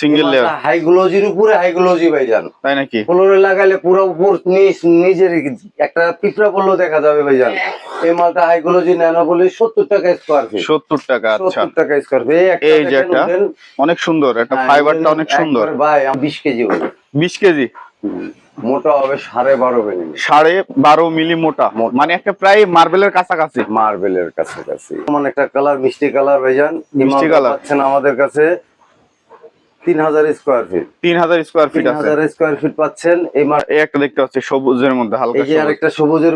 Single layer high গ্লোজির উপরে high glossy ভাই জান। তাই নাকি? ফ্লোরে লাগালে পুরো উপর নিচ নিজের একটা পিঁপড়া পড়লেও দেখা যাবে ভাই জান। এই মালটা হাই গ্লোজি ন্যানো বলে সত্তর টাকা স্কোয়ার ফিট সত্তর টাকা আচ্ছা। সত্তর টাকা স্কোয়ার ফিট এই যে একটা অনেক সুন্দর একটা হ্যাঁ, ফাইবারটা অনেক সুন্দর। ভাই বিশ কেজি বিশ কেজি? মোটা হবে সাড়ে বারো মিলি সাড়ে বারো মিলি মোটা। মানে একটা প্রায় মার্বেলের কাছাকাছি। মার্বেলের কাছাকাছি। এমন একটা কালার মিষ্টি কালার ভাইজান মিষ্টি। পাচ্ছেন আমাদের কাছে তিন হাজার স্কোয়ার ফিট তিন হাজার স্কোয়ার ফিট হাজার স্কোয়ার ফিট পাচ্ছেন। এই মাল একটা দেখতে পাচ্ছি সবুজের মধ্যে হালকা এই আরেকটা সবুজের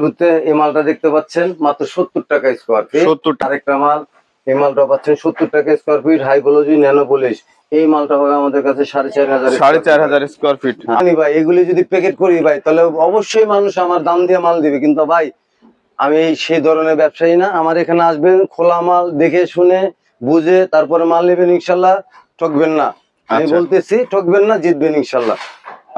এই মালটা দেখতে পাচ্ছেন মাত্র সত্তর টাকা স্কোয়ার ফিট সত্তর আরেকটা মাল এই মালটা পাচ্ছেন সত্তর টাকা স্কোয়ার ফিট হাইকোলজি ন্যানো পলিশ এই মালটা হবে আমাদের কাছে সাড়ে চার হাজার সাড়ে চার হাজার স্কোয়ার ফিট আমি ভাই এগুলি যদি প্যাকেট করি ভাই তাহলে অবশ্যই মানুষ আমার দাম দিয়ে মাল দিবে। কিন্তু ভাই আমি সেই ধরনের ব্যবসায়ী না। আমার এখানে আসবেন খোলা মাল দেখে শুনে বুঝে তারপরে মাল নেবেন ইনশাল্লাহ। ঠকবেন না। আমি আচ্ছা। বলতেছি ঠকবেন না জিতবেন ইনশাল্লাহ।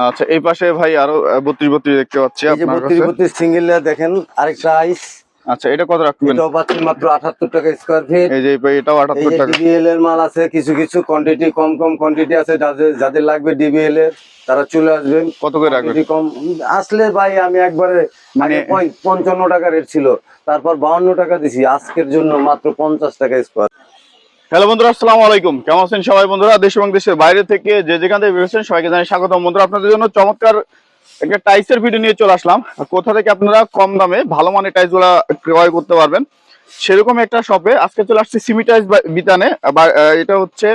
আচ্ছা এই পাশে ভাই আরও বত্রিশ বত্রিশ দেখতে পাচ্ছি বত্রিশ বত্রিশ সিঙ্গেল দেখেন আরেকটা আইস আচ্ছা এটা কত রাখবেন? এটাও পাচ্ছেন মাত্র আঠাত্তর টাকা স্কোয়ার ফিট এই যে এটাও এই আটাত্তর যে টাকা। ডিবিএল এর মাল আছে কিছু কিছু কোয়ান্টিটি কম কম কোয়ান্টিটি আছে যাদের যাদের লাগবে ডিবিএল এর তারা চলে আসবেন। কত করে রাখবেন? কম আসলে ভাই আমি একবারে মানে পঞ্চান্ন টাকা রেট ছিল তারপর বাউন্ন টাকা দিছি আজকের জন্য মাত্র পঞ্চাশ টাকা স্কোয়ার হ্যালো বন্ধুরা, আসসালামু আলাইকুম। কেমন আছেন সবাই বন্ধুরা? দেশ এবং দেশের বাইরে থেকে যে যেখান থেকে বেরোচ্ছেন সবাইকে জানাই স্বাগতম। বন্ধুরা, আপনাদের জন্য চমৎকার একটা টাইসের ভিডিও নিয়ে চলে আসলাম। কোথা থেকে আপনারা কম দামে ভালো মানের টাইসগুলা ক্রয় করতে পারবেন সেরকম একটা শপে আজকে চলে আসছে সিমি টাইস বিতানে। এটা হচ্ছে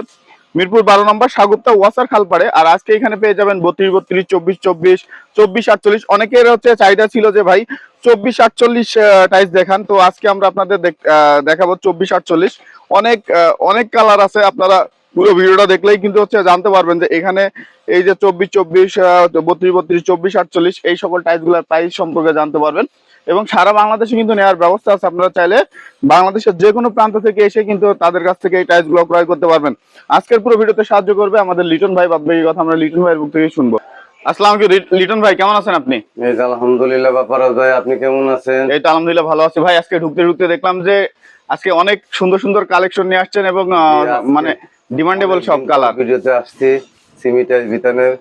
মিরপুর বারো নম্বর সাগুপ্তা ওয়াসার খালপাড়ে। আর আজকে এখানে পেয়ে যাবেন বত্রিশ বত্রিশ, চব্বিশ চব্বিশ চব্বিশ, আটচল্লিশ। অনেকের হচ্ছে চাহিদা ছিল যে, ভাই চব্বিশ আটচল্লিশ টাইস দেখান। তো আজকে আমরা আপনাদের দেখাবো চব্বিশ আটচল্লিশ। অনেক অনেক কালার আছে। আপনারা পুরো ভিডিওটা দেখলেই কিন্তু হচ্ছে জানতে পারবেন যে এখানে এই যে চব্বিশ চব্বিশ বত্রিশ বত্রিশ, চব্বিশ, আটচল্লিশ, এই সকল টাইসগুলার প্রাইস সম্পর্কে জানতে পারবেন। এবং সারা বাংলাদেশে কিন্তু নেওয়ার ব্যবস্থা আছে। আপনারা চাইলে বাংলাদেশের যে কোনো প্রান্ত থেকে এসে কিন্তু তাদের কাছ থেকে এই টাইসগুলো ক্রয় করতে পারবেন। আজকের পুরো ভিডিওতে সাহায্য করবে আমাদের লিটন ভাই বাদবাকি কথা আমরা লিটন ভাইয়ের মুখ থেকে শুনব। আসসালাম আলাইকুম লিটন ভাই কেমন আছেন আপনি? এই আলহামদুলিল্লাহ ভাই আপনি কেমন আছেন? এই তো আলহামদুলিল্লাহ ভালো আছি ভাই। আজকে ঢুকতে ঢুকতে দেখলাম যে আজকে অনেক সুন্দর সুন্দর কালেকশন নিয়ে আসছেন এবং মানে ডিমান্ডেবল সব কালার ভিডিওতে আসছি সিমিটাইজ বিতানের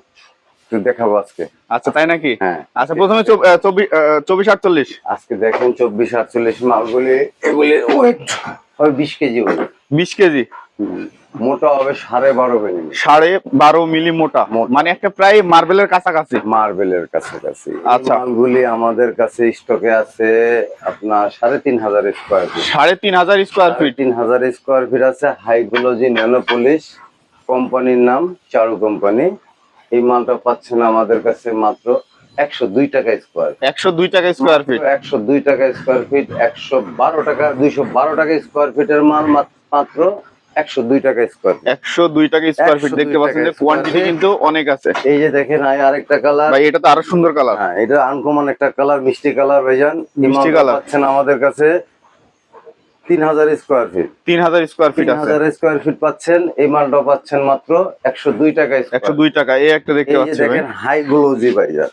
দেখাবো আজকে। আচ্ছা তাই নাকি? হ্যাঁ। আচ্ছা প্রথমে চব্বিশ আটচল্লিশ। আজকে দেখেন চব্বিশ আটচল্লিশ মালগুলি। এগুলি ওয়েট হবে বিশ কেজি বিশ কেজি। মোটা হবে সাড়ে বারো মিলি সাড়ে বারো মিলি মোটা। মোটা। মানে একটা প্রায় মার্বেলের কাছাকাছি। মার্বেলের কাছাকাছি। আচ্ছা। মালগুলি আমাদের কাছে স্টকে আছে আপনার সাড়ে তিন হাজার স্কোয়ার ফিট সাড়ে তিন হাজার স্কোয়ার ফিট তিন হাজার স্কোয়ার ফিট আছে হাইগ্লোজি ন্যানো পলিশ কোম্পানির নাম চারু কোম্পানি এই মালটা পাচ্ছেন আমাদের কাছে মাত্র একশো দুই টাকা স্কোয়ার একশো দুই টাকা স্কোয়ার ফিট একশো দুই টাকা স্কোয়ার ফিট একশো বারো টাকা দুইশো বারো টাকা স্কোয়ার ফিটের মাল মাত- মাত্র একশো দুই টাকা স্কোয়ার ফিট একশো দুই টাকা স্কোয়ার ফিট দেখতে পাচ্ছেন যে কোয়ান্টিটি কিন্তু অনেক আছে। এই যে দেখেন আরেকটা কালার ভাই এটা তো আরও সুন্দর কালার হ্যাঁ এটা আনকমন একটা কালার মিষ্টি কালার ভাইজান। মিষ্টি colour। পাচ্ছেন আমাদের কাছে। তিন হাজার স্কোয়ার ফিট স্কোয়ার ফিট আছে। স্কোয়ার ফিট পাচ্ছেন এই মালটা পাচ্ছেন মাত্র একশো দুই টাকা একশো স্কোয়ার দুই টাকা এই একটা দেখতে এই যে পাচ্ছি ভাই। দেখেন হাই গ্লোজি ভাইজান।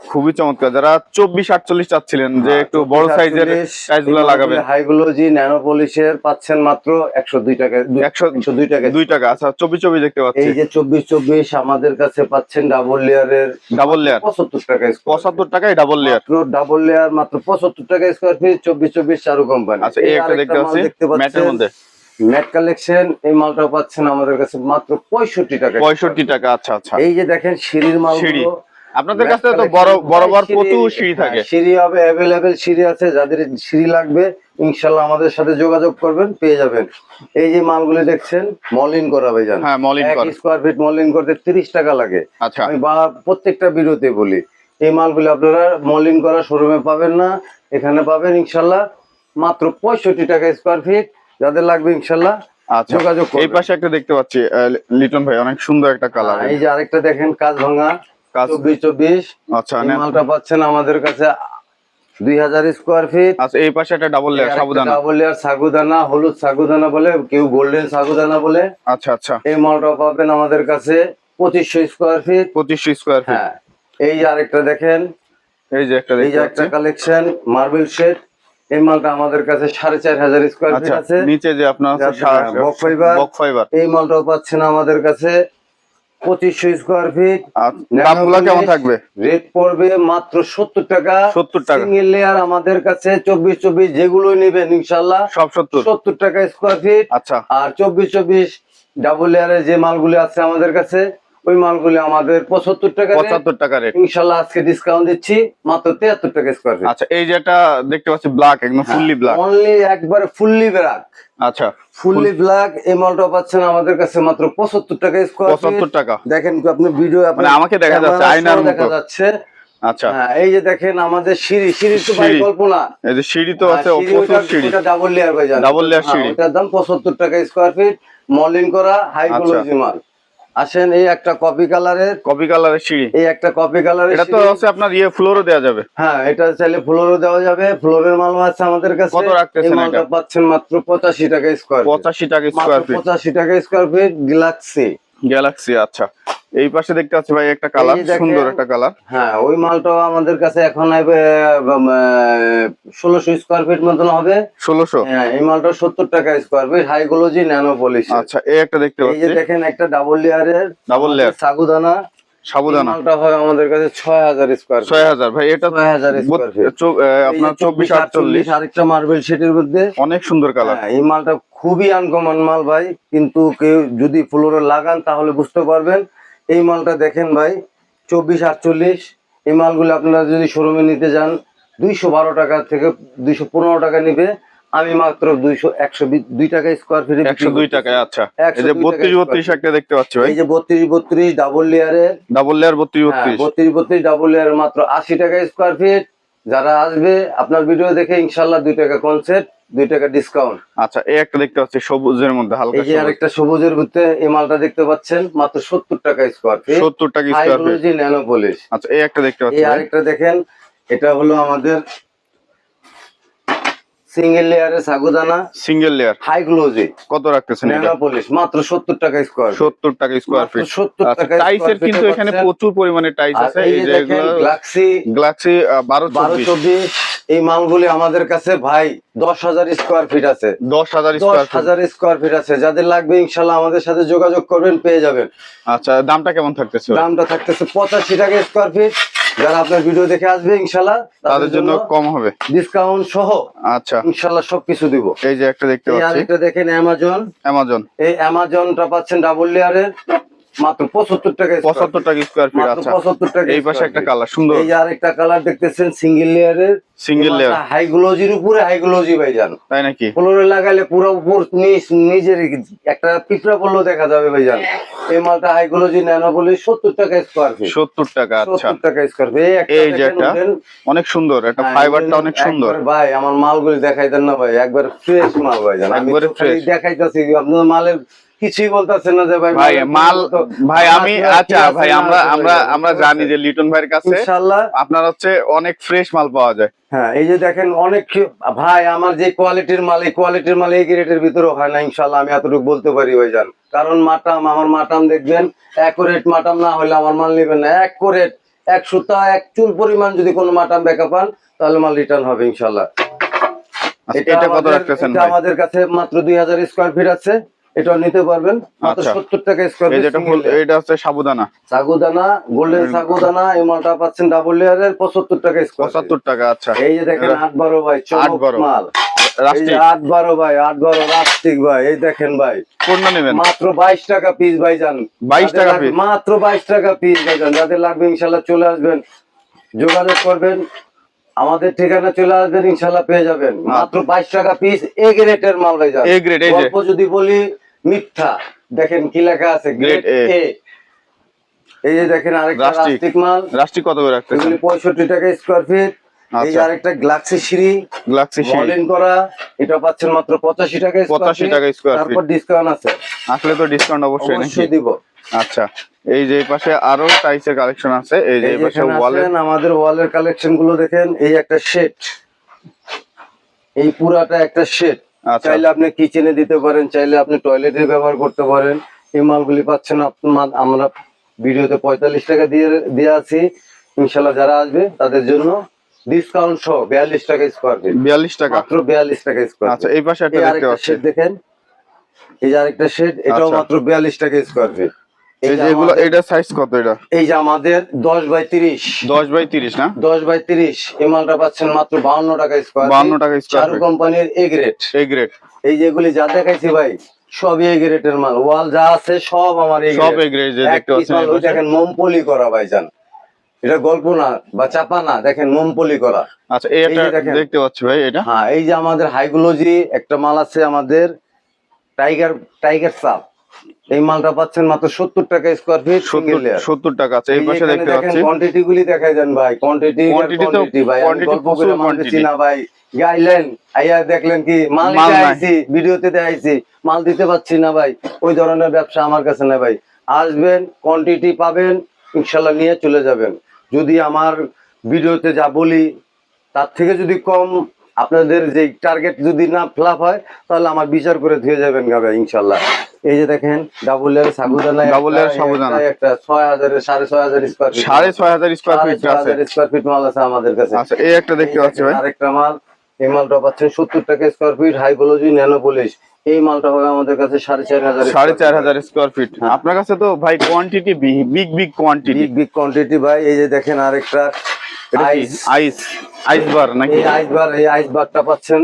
খুবই চমৎকার। যারা চব্বিশ আটচল্লিশ চাচ্ছিলেন যে একটু বড় সাইজের টাইসগুলো লাগাবেন। হাই গ্লোজি ন্যানো পলিশের পাচ্ছেন মাত্র একশো দুই টাকা একশো একশো দুই টাকা। দুই টাকা। আচ্ছা চব্বিশ চব্বিশ দেখতে পাচ্ছি। এই যে চব্বিশ চব্বিশ আমাদের কাছে পাচ্ছেন ডাবল লেয়ারের ডাবল লেয়ার পঁচাত্তর টাকা পঁচাত্তর টাকায় ডাবল লেয়ার ডাবল লেয়ার মাত্র পঁচাত্তর টাকা স্কোয়ার ফিট চব্বিশ চব্বিশ চারু কোম্পানি আচ্ছা এই একটা দেখতে পাচ্ছি ম্যাটের মধ্যে। ম্যাট কালেকশন এই মালটা পাচ্ছেন আমাদের কাছে মাত্র পঁয়ষট্টি টাকা পঁয়ষট্টি টাকা আচ্ছা আচ্ছা। এই যে দেখেন সিঁড়ির মাল সিঁড়ি। আপনাদের কাছে তো বড় বরাবর প্রচুর সিঁড়ি থাকে। সিঁড়ি হবে অ্যাভেলেবেল সিঁড়ি আছে যাদের সিঁড়ি লাগবে ইনশাল্লাহ আমাদের সাথে যোগাযোগ করবেন পেয়ে যাবেন। এই যে মালগুলি দেখছেন মলিন করা ভাই জান হ্যাঁ মলিন কর। স্কোয়ার ফিট মলিন করতে তিরিশ টাকা লাগে। আচ্ছা। আমি বা প্রত্যেকটা ভিডিওতে বলি। এই মালগুলি আপনারা মলিন করা শোরুমে পাবেন না এখানে পাবেন ইনশাল্লাহ মাত্র পঁয়ষট্টি টাকা স্কোয়ার ফিট যাদের লাগবে ইনশাল্লাহ আচ্ছা যোগাযোগ এই পাশে একটা দেখতে পাচ্ছি লিটন ভাই অনেক সুন্দর একটা কালার এই যে আরেকটা দেখেন কাজ ভাঙা। চব্বিশ চব্বিশ। আচ্ছা এই মালটা পাচ্ছেন আমাদের কাছে দুই হাজার স্কোয়ার ফিট আচ্ছা এই পাশে একটা ডাবল লেয়ার সাবধান ডাবল লেয়ার সাগুদানা হলুদ সাগুদানা বলে কেউ গোল্ডেন সাগুদানা বলে। আচ্ছা আচ্ছা। এই মালটা পাবেন আমাদের কাছে পঁচিশশো স্কোয়ার ফিট পঁচিশশো স্কোয়ার ফিট হ্যাঁ এই আরেকটা দেখেন। এই যে একটা এই যে একটা কালেকশন মার্বেল শেড এই মালটা আমাদের কাছে সাড়ে চার হাজার স্কোয়ার ফিট আচ্ছা আছে। নিচে যে আপনার হ্যাঁ, বক ফাইবার। বক ফাইবার এই মালটাও পাচ্ছেন আমাদের কাছে পঁচিশশো স্কোয়ার ফিট দামগুলো কেমন থাকবে? রেট পড়বে মাত্র সত্তর টাকা। 70 টাকা। সিঙ্গেল লেয়ার আমাদের কাছে চব্বিশ চব্বিশ যেগুলো নেবেন ইনশাল্লাহ সব সত্তর। সত্তর টাকা স্কোয়ার ফিট আচ্ছা। আর চব্বিশ চব্বিশ ডাবল লেয়ারের যে মালগুলি আছে আমাদের কাছে ওই মালগুলি আমাদের পঁচাত্তর টাকা। পঁচাত্তর টাকা রেট ইনশাল্লাহ আজকে ডিসকাউন্ট দিচ্ছি মাত্র তিয়াত্তর টাকা স্কোয়ার ফিট আচ্ছা এই যেটা দেখতে পাচ্ছি ব্ল্যাক একদম ফুললি ব্ল্যাক অনলি একবারে ফুললি ব্ল্যাক আচ্ছা ফুললি ব্ল্যাক এই মালটা পাচ্ছেন আমাদের কাছে মাত্র পঁচাত্তর টাকা স্কোয়ার পঁচাত্তর টাকা। দেখেন কি আপনি ভিডিও মানে আমাকে দেখা যাচ্ছে, আয়নার মতো। দেখা যাচ্ছে। আচ্ছা। হ্যাঁ এই যে দেখেন আমাদের সিঁড়ি সিঁড়ি তো ভাই কল্পনা। এই যে সিঁড়ি তো আছে হ্যাঁ, সিঁড়ি প্রচুর সিঁড়ি। ওটা ডাবল লেয়ার ভাই Double layer সিঁড়ি। ওটার দাম পঁচাত্তর টাকা স্কোয়ার ফিট মলিন করা হাই আচ্ছা। কোয়ালিটি মাল। আসেন এই একটা কপি কালারের। কপি কালারের সিঁড়ি। এই একটা কপি কালারের এটা তো আছে আপনার ইয়ে ফ্লোরও দেওয়া যাবে। হ্যাঁ এটা চাইলে ফ্লোরও দেওয়া যাবে। ফ্লোরের মাল আছে আমাদের কাছে। কত রাখতেছেন এটা? পাচ্ছেন মাত্র পঁচাশি টাকা স্কোয়ার পঁচাশি টাকা স্কয়ার ফিট পঁচাশি টাকা স্কয়ার ফিট গ্যালাক্সি গ্যালাক্সি আচ্ছা। এই পাশে দেখতে পাচ্ছি ভাই একটা কালার। সুন্দর একটা কালার। হ্যাঁ ওই মালটাও আমাদের কাছে এখন ষোলোশো স্কোয়ার ফিট মতন হবে। ষোলোশো? হ্যাঁ এই মালটা সত্তর টাকা স্কোয়ার ফিট হাইগোলজি ন্যানো পলিশ আচ্ছা এই একটা দেখতে এই যে পাচ্ছি। দেখেন একটা ডাবল লেয়ারের ডাবল লেয়ার সাগুদানা। সাবুদানা মালটা হয় আমাদের কাছে ছয় হাজার স্কোয়ার ছয় হাজার ভাই এটা ছয় হাজার স্কোয়ার ফিট আপনার চব্বিশ আটচল্লিশ। আরেকটা মার্বেল সেটের মধ্যে। অনেক সুন্দর কালার। হ্যাঁ, এই মালটা খুবই আনকমন মাল ভাই কিন্তু কেউ যদি ফ্লোরে লাগান তাহলে বুঝতে পারবেন এই মালটা দেখেন ভাই চব্বিশ আটচল্লিশ। এই মালগুলো আপনারা যদি শোরুমে নিতে যান দুইশো বারো টাকা থেকে দুইশো পনেরো টাকা নিবে। আমি মাত্র দুইশো একশো দুই টাকা স্কোয়ার ফিট একশো দুই টাকায় আচ্ছা। যে বত্রিশ বত্রিশ একটা দেখতে পাচ্ছি এই যে বত্রিশ বত্রিশ ডাবল লেয়ারের ডাবল লেয়ার বত্রিশ বত্রিশ। বত্রিশ বত্রিশ ডাবল লেয়ারের মাত্র আশি টাকা স্কোয়ার ফিট যারা আসবে আপনার ভিডিও দেখে ইনশাল্লাহ দুই টাকা কনসেপ্ট দুই টাকা ডিসকাউন্ট আচ্ছা এই একটা দেখতে পাচ্ছি সবুজের মধ্যে হালকা এই যে আরেকটা সবুজের মধ্যে এই মালটা দেখতে পাচ্ছেন মাত্র সত্তর টাকা স্কোয়ার ফিট সত্তর টাকা স্কোয়ার ফিট ন্যানো পলিশ আচ্ছা এই একটা দেখতে পাচ্ছি এই আরেকটা দেখেন এটা হলো আমাদের সিঙ্গেল লেয়ারের সাগুদানা সিঙ্গেল লেয়ার হাইগ্লোজি কত রাখতেছেন এটা? পলিশ মাত্র সত্তর টাকা স্কোয়ার সত্তর টাকা স্কোয়ার ফিট 70 আচ্ছা টাকা টাইসের কিন্তু এখানে প্রচুর পরিমাণে টাইস আছে এই যে বারো চব্বিশ। চব্বিশ এই মালগুলি আমাদের কাছে ভাই দশ হাজার স্কোয়ার ফিট আছে। দশ হাজার দশ স্কোয়ার ফিট হাজার স্কোয়ার ফিট আছে। যাদের লাগবে ইনশাল্লাহ আমাদের সাথে যোগাযোগ করবেন পেয়ে যাবেন। আচ্ছা দামটা কেমন থাকতেছে? দামটা থাকতেছে পঁচাশি টাকা স্কোয়ার ফিট যারা আপনার ভিডিও দেখে আসবে ইনশাল্লাহ তাদের জন্য কম হবে। ডিসকাউন্ট সহ আচ্ছা। ইনশাল্লাহ সবকিছু দিব। এই যে একটা দেখতে পাচ্ছি। আরেকটা দেখেন অ্যামাজন অ্যামাজন এই অ্যামাজনটা পাচ্ছেন ডাবল লেয়ারের মাত্র টাকা স্কোয়ার ফিট আচ্ছা। 75 টাকা এই পাশে একটা কালার সুন্দর। এই যে আরেকটা কালার দেখতেছেন সিঙ্গেল লেয়ারের সিঙ্গেল লেয়ার হাইগ্লোজির উপরে হাইগ্লোজি ভাই জান তাই নাকি? ফ্লোরে লাগাইলে পুরো উপর নিচ নিজের একটা পিঁপড়া পড়লেও দেখা যাবে ভাই জান এই মালটা হাইগ্লোজি টাকা স্কোয়ার ফিট সত্তর টাকা আচ্ছা। টাকা স্কোয়ার ফিট এই যে একটা অনেক সুন্দর একটা হ্যাঁ, ফাইবারটা অনেক সুন্দর। ভাই আমার মালগুলি দেখাই দেন না ভাই একবার ফ্রেশ মাল ভাই জান একবারে। দেখাইতাছি আপনার মালের কিছুই বলতেছেন না যে ভাই ভাই মাল ভাই আমি আচ্ছা ভাই আমরা আমরা আমরা জানি যে লিটন ভাইয়ের কাছে ইনশাল্লাহ। আপনার হচ্ছে অনেক ফ্রেশ মাল পাওয়া যায়। হ্যাঁ এই যে দেখেন অনেক ভাই আমার যে কোয়ালিটির মাল এই কোয়ালিটির মাল এই গ্রেডের ভিতরে হয় না ইনশাল্লাহ আমি এতটুকু বলতে পারি ভাই যান কারণ মাটাম আমার মাটাম দেখবেন অ্যাকুরেট মাটাম না হলে আমার মাল নেবেন না। অ্যাকুরেট এক সুতা এক চুল পরিমাণ যদি কোনো মাটাম ব্যাকা পান তাহলে মাল রিটার্ন হবে ইনশাল্লাহ। আচ্ছা, এটা কত রাখতেছেন ভাই? আমাদের কাছে মাত্র দুই হাজার স্কোয়ার ফিট আছে। এটাও নিতে পারবেন। মাত্র আচ্ছা। সত্তর টাকা স্কোয়ার ফিট যেটা এটা হচ্ছে সাবুদানা। সাগুদানা গোল্ডেন সাগুদানা এই মালটা পাচ্ছেন ডাবল লেয়ারের টাকা স্কোয়ার টাকা আচ্ছা। এই যে দেখেন আট বারো ভাই চমক মাল। এই রাষ্ট্রিক। যে আট বারো ভাই আট বারো রাস্টিক ভাই এই দেখেন ভাই। কোনটা নেবেন? মাত্র বাইশ টাকা পিস ভাই যান 22 টাকা মাত্র বাইশ টাকা পিস ভাই যান যাদের লাগবে ইনশাল্লাহ চলে আসবেন। যোগাযোগ করবেন। আমাদের ঠিকানা চলে আসবেন ইনশাল্লাহ পেয়ে যাবেন। মাত্র বাইশ টাকা পিস এ গ্রেটের মাল ভাই যান যদি বলি মিথ্যা। দেখেন কি লেখা আছে? গ্রেড এ এই যে দেখেন আরেকটা। রাস্টিক মাল। রাষ্ট্রিক কত করে এগুলি পঁয়ষট্টি টাকা স্কোয়ার ফিট এই আচ্ছা। আরেকটা গ্লাক্সি সিঁড়ি। গ্লাক্সি সিঁড়ি। মলিন করা। এটা পাচ্ছেন মাত্র পঁচাশি টাকা square 85 টাকা square feet। তারপর ডিসকাউন্ট আছে। আসলে তো ডিসকাউন্ট অবশ্যই নাকি? অবশ্যই দিব। আচ্ছা। এই যে পাশে আরও টাইসের কালেকশন আছে। এই যে পাশে ওয়ালে আমাদের ওয়ালের কালেকশনগুলো দেখেন। এই একটা শেড এই পুরাটা একটা শেড আচ্ছা চাইলে আপনি কিচেনে দিতে পারেন চাইলে আপনি টয়লেটে ব্যবহার করতে পারেন। এই মালগুলি পাচ্ছেন আমরা ভিডিওতে পঁয়তাল্লিশ টাকা দিয়ে দিয়ে আছি। ইনশাল্লাহ যারা আসবে তাদের জন্য ডিসকাউন্ট সহ বিয়াল্লিশ টাকা স্কোয়ার ফিট বিয়াল্লিশ টাকা? মাত্র বিয়াল্লিশ টাকা স্কোয়ার আচ্ছা এই পাশে একটা দেখতে আরেকটা পাচ্ছি। দেখেন। এই যে আরেকটা শেড এটাও আচ্ছা। মাত্র বিয়াল্লিশ টাকা স্কোয়ার ফিট এই যে এগুলো এটা সাইজ কত এটা? এই যে আমাদের বাই না? এই মালটা পাচ্ছেন মাত্র বাউন্ন টাকা স্কোয়ার 52 টাকা চারু কোম্পানির এ গ্রেড এই গ্রেড এই যেগুলি যা দেখাইছি ভাই সবই এ গ্রেডের মাল। ওয়াল যা আছে সব আমার সব grade। এই গ্রেড যে এক দেখতে পাচ্ছেন ওই দেখেন মোমপলি করা ভাইজান। এটা গল্প না বা চাপা না দেখেন মোমপলি করা। আচ্ছা। দেখতে পাচ্ছি ভাই এটা? হ্যাঁ এই যে আমাদের হাইগুলোজি একটা মাল আছে আমাদের টাইগার টাইগার সাপ। এই মালটা পাচ্ছেন মাত্র সত্তর টাকা স্কোয়ার ফিট সত্তর টাকা আছে। এই পাশে দেখতে পাচ্ছি। কোয়ান্টিটি গুলি দেখাই দেন ভাই। কোয়ান্টিটি কোয়ান্টিটি ভাই। গল্প করে প্রচুর মাল quantity। বেচি না ভাই। গাইলেন আইয়া দেখলেন কি মাল মাল আইছি ভিডিওতে দেখাইছি মাল দিতে পারছি না ভাই। ওই ধরনের ব্যবসা আমার কাছে না ভাই। আসবেন কোয়ান্টিটি পাবেন ইনশাল্লাহ নিয়ে চলে যাবেন। যদি আমার ভিডিওতে যা বলি তার থেকে যদি কম আপনাদের যে টার্গেট যদি না ফ্লাপ হয় তাহলে আমার বিচার করে ধুয়ে যাবেন গাবে ইনশাল্লাহ। এই যে দেখেন ডাবল এর সাগুদানা Double layer সাগুদানা। একটা ছয় হাজারের সাড়ে ছয় হাজার স্কোয়ার ফিট সাড়ে ছয় হাজার ফিট আছে। স্কোয়ার ফিট মাল আছে আমাদের কাছে। আচ্ছা এই একটা দেখতে পাচ্ছি ভাই। আরেকটা মাল। এই মালটা পাচ্ছেন সত্তর টাকা স্কোয়ার ফিট হাইকোলজি ন্যানো পলিশ এই মালটা হবে আমাদের কাছে সাড়ে চার হাজার সাড়ে চার হাজার স্কোয়ার ফিট। আপনার কাছে তো ভাই quantity big big quantity big big quantity ভাই। এই যে দেখেন আরেকটা আইস আইস আইস বার নাকি? এই আইস বার এই আইস বারটা পাচ্ছেন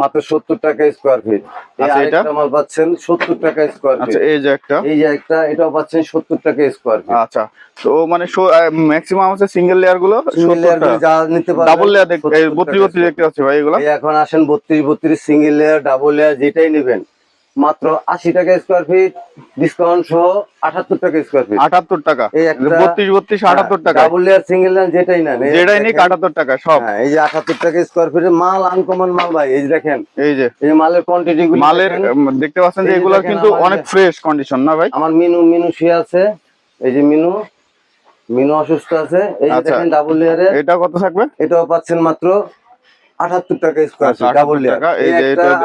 মাত্র সত্তর টাকা স্কোয়ার ফিট আচ্ছা, এটা? মাল পাচ্ছেন সত্তর টাকা স্কোয়ার আচ্ছা ফিট এই যে একটা। এই যে একটা এটাও পাচ্ছেন সত্তর টাকা স্কোয়ার ফিট আচ্ছা তো মানে ম্যাক্সিমাম আছে সিঙ্গেল লেয়ারগুলো? সিঙ্গেল লেয়ার যা নিতে পারবেন ডাবল লেয়ার দেখতে 70 ভাই এগুলো। এখন আসেন বত্রিশ বত্রিশ সিঙ্গেল লেয়ার ডাবল লেয়ার যেটাই নেবেন। মাত্র আশি টাকা স্কোয়ার ফিট ডিসকাউন্ট সহ আঠাত্তর টাকা স্কোয়ার ফিট আটাত্তর টাকা। বত্রিশ বত্রিশ আটাত্তর টাকা ডাবল লেয়ার সিঙ্গেল লেয়ার যেটাই এই যেটাই নিক আটাত্তর টাকা সব। হ্যাঁ, এই যে আঠাত্তর টাকা স্কোয়ার ফিটের মাল আনকমন মাল ভাই এই যে দেখেন। এই যে। এই মালের কোয়ান্টিটি মালের দেখতে পাচ্ছেন যে দেখেন কিন্তু অনেক ফ্রেশ কন্ডিশন না ভাই? আমার মিনু মিনু শুয়ে আছে। এই যে মিনু মিনু অসুস্থ আছে। এই যে আচ্ছা। দেখেন ডাবল লেয়ারের এটা কত থাকবে? এটাও পাচ্ছেন মাত্র আটাত্তর টাকা স্কোয়ার ফিট ডাবল লেয়ার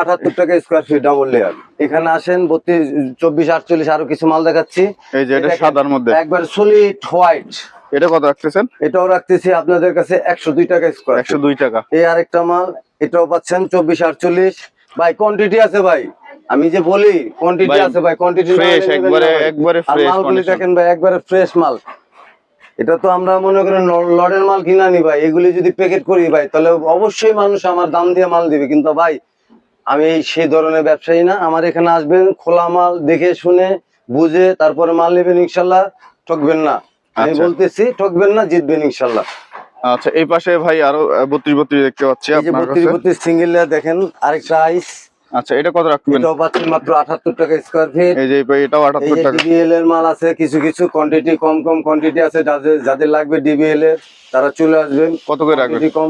আটাত্তর টাকা স্কোয়ার ফিট ডাবল লেয়ার এখানে আসেন বত্রিশ চব্বিশ আটচল্লিশ আরও কিছু মাল দেখাচ্ছি। এই যে এটা সাদার মধ্যে। একবার সলিড হোয়াইট এটা কত রাখতেছেন? এটাও রাখতেছি আপনাদের কাছে একশো দুই টাকা স্কোয়ার একশো দুই টাকা। এই আরেকটা মাল এটাও পাচ্ছেন চব্বিশ আটচল্লিশ। ভাই কোয়ান্টিটি আছে ভাই। আমি যে বলি কোয়ান্টিটি আছে ভাই কোয়ান্টিটি fresh, একবারে- একবারে মালগুলি condition। দেখেন ভাই একবারে ফ্রেশ মাল। এটা তো আমরা মনে করেন ল- লটের মাল কিনা নি ভাই এগুলি যদি প্যাকেট করি ভাই তাহলে অবশ্যই মানুষ আমার দাম দিয়ে মাল দিবে। কিন্তু ভাই আমি সেই ধরনের ব্যবসায়ী না আমার এখানে আসবেন খোলা মাল দেখে শুনে বুঝে তারপরে মাল নেবেন ইনশাল্লাহ ঠকবেন না। আমি আচ্ছা। বলতেছি ঠকবেন না জিতবেন ইনশাল্লাহ। আচ্ছা এই পাশে ভাই আরও বত্রিশ বত্রিশ দেখতে পাচ্ছি বত্রিশ বত্রিশ সিঙ্গেল দেখেন আরেকটা আইস আচ্ছা এটা কত রাখবেন? এটাও পাচ্ছেন মাত্র আঠাত্তর টাকা স্কোয়ার ফিট এই যে এটাও এই আটাত্তর যে টাকা। ডিবিএল এর মাল আছে কিছু কিছু কোয়ান্টিটি কম কম কোয়ান্টিটি আছে যাদের যাদের লাগবে ডিবিএল এর তারা চলে আসবেন। কত করে রাখবেন? কম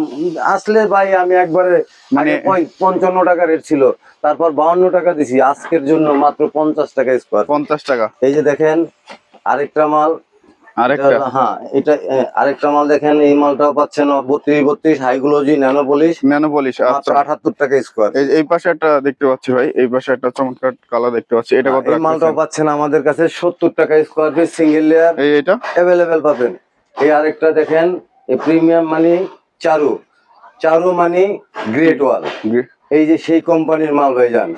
আসলে ভাই আমি একবারে মানে- মানে পঞ্চান্ন টাকা রেট ছিল তারপর বাউন্ন টাকা দিছি আজকের জন্য মাত্র পঞ্চাশ টাকা স্কোয়ার পঞ্চাশ টাকা। এই যে দেখেন আরেকটা মাল আরেকটা? এটা- হ্যাঁ এটা এ, আরেকটা মাল দেখেন এই মালটাও পাচ্ছেন বত্রিশ বত্রিশ হাইগুলোজি ন্যানো পলিশ ন্যানো মাত্র আচ্ছা টাকা স্কোয়ার এই পাশে একটা দেখতে পাচ্ছি ভাই এই পাশে একটা চমৎকার কালার দেখতে পাচ্ছি এটা কত মালটাও পাচ্ছেন আমাদের কাছে সত্তর টাকা স্কোয়ার ফিট সিঙ্গেল লেয়ার এই এটা অ্যাভেলেবেল পাবেন। এই আরেকটা দেখেন এই প্রিমিয়াম মানে চারু। চারু মানে গ্রেট ওয়াল এই যে সেই কোম্পানির মাল ভাই যান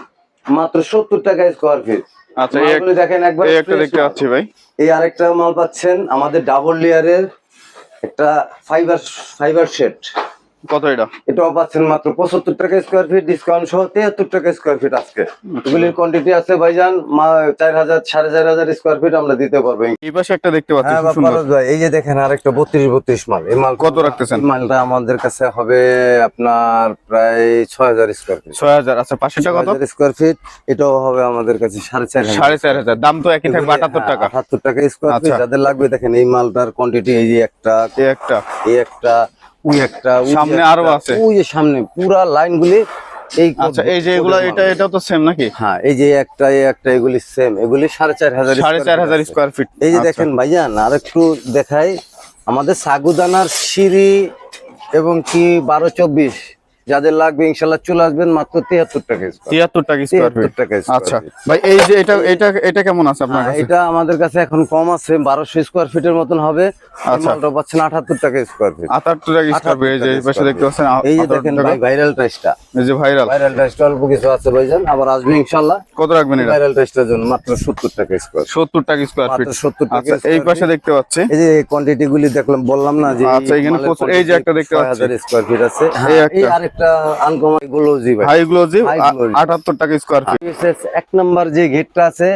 মাত্র সত্তর টাকা স্কোয়ার ফিট আচ্ছা এই দেখেন একবার এই একটা দেখতে পাচ্ছি ভাই। এই আরেকটা মাল পাচ্ছেন আমাদের ডাবল লেয়ারের একটা ফাইবার ফাইবার সেট কত এটা? এটাও পাচ্ছেন মাত্র পঁচাত্তর টাকা স্কোয়ার ফিট ডিসকাউন্ট সহ তিয়াত্তর টাকা স্কোয়ার ফিট আজকে। এগুলির কোয়ান্টিটি আছে ভাইজান চার হাজার সাড়ে চার হাজার স্কোয়ার ফিট আমরা দিতে পারব। এই পাশে একটা দেখতে পাচ্ছি হ্যাঁ এই যে দেখেন আরেকটা বত্রিশ বত্রিশ মাল। এই মাল কত রাখতেছেন? মালটা আমাদের কাছে হবে আপনার প্রায় ছয় হাজার স্কোয়ার ফিট ছয় হাজার আচ্ছা পাশেরটা কত? স্কোয়ার ফিট এটাও হবে আমাদের কাছে সাড়ে চার সাড়ে চার হাজার দাম তো একই থাকবে আটাত্তর টাকা। আটাত্তর টাকা স্কোয়ার ফিট আচ্ছা। যাদের লাগবে দেখেন এই মালটার কোয়ান্টিটি এই যে একটা। এই একটা। এই একটা ওই একটা সামনে আরও আছে। ওই যে সামনে পুরা লাইন গুলি এই আচ্ছা এই যে এগুলো এটা এটা তো সেম নাকি? হ্যাঁ এই যে একটা এই একটা এগুলি সেম এগুলি সাড়ে চার হাজার সাড়ে চার হাজার স্কোয়ার ফিট এই যে দেখেন ভাইজান আর একটু দেখাই। আমাদের সাগুদানার সিঁড়ি এবং কি বারো চব্বিশ? যাদের লাগবে ইনশাল্লাহ চলে আসবেন মাত্র তিয়াত্তর টাকা তিয়াত্তর টাকা স্কোয়ার তিয়াত্তর ফিট টাকা আচ্ছা। ভাই এই যে এটা এটা এটা কেমন আছে আপনার হ্যাঁ, এটা আমাদের কাছে এখন কম আছে বারোশো স্কোয়ার ফিটের মতন হবে। আচ্ছা। মালটা পাচ্ছেন আঠাত্তর টাকা স্কোয়ার ফিট আটাত্তর টাকা স্কোয়ার ফিট এই যে পাশে দেখতে পাচ্ছেন এই যে দেখেন ভাই ভাইরাল টাইসটা এই যে ভাইরাল ভাইরাল টাইসটা অল্প কিছু আছে ভাইজান আবার আসবে ইনশাল্লাহ। কত রাখবেন এটা? ভাইরাল টাইসটার জন্য মাত্র সত্তর টাকা স্কোয়ার সত্তর টাকা স্কোয়ার ফিট সত্তর টাকা আচ্ছা এই পাশে দেখতে পাচ্ছি। এই যে কোয়ান্টিটি গুলি দেখলাম বললাম না যে আচ্ছা, এখানে এই যে একটা দেখতে পাচ্ছি। স্কোয়ার ফিট আছে। এই একটা। আনকমনগুলো জি ভাই glossy। আটাত্তর টাকা স্কোয়ার ফিট এক নাম্বার যে গেটটা আছে